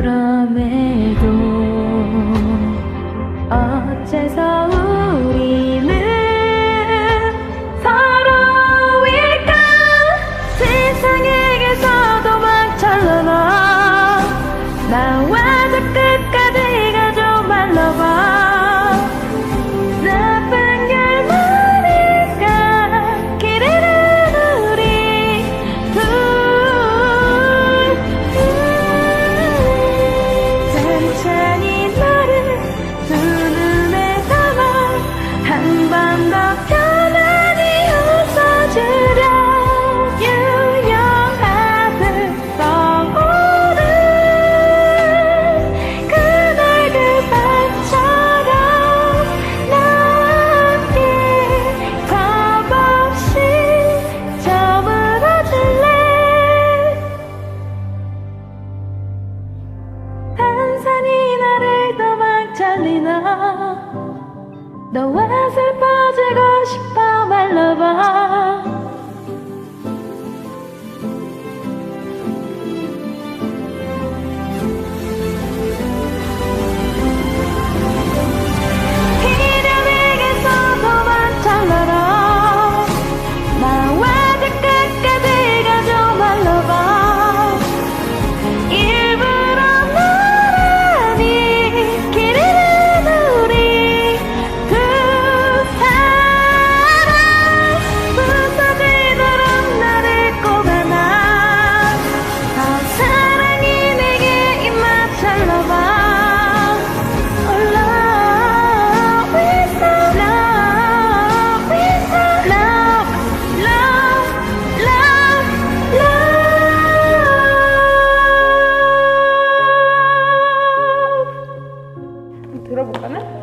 그럼에도 어째서 떨리나. 너와 슬퍼지고 싶어 말러봐. 들어볼까나?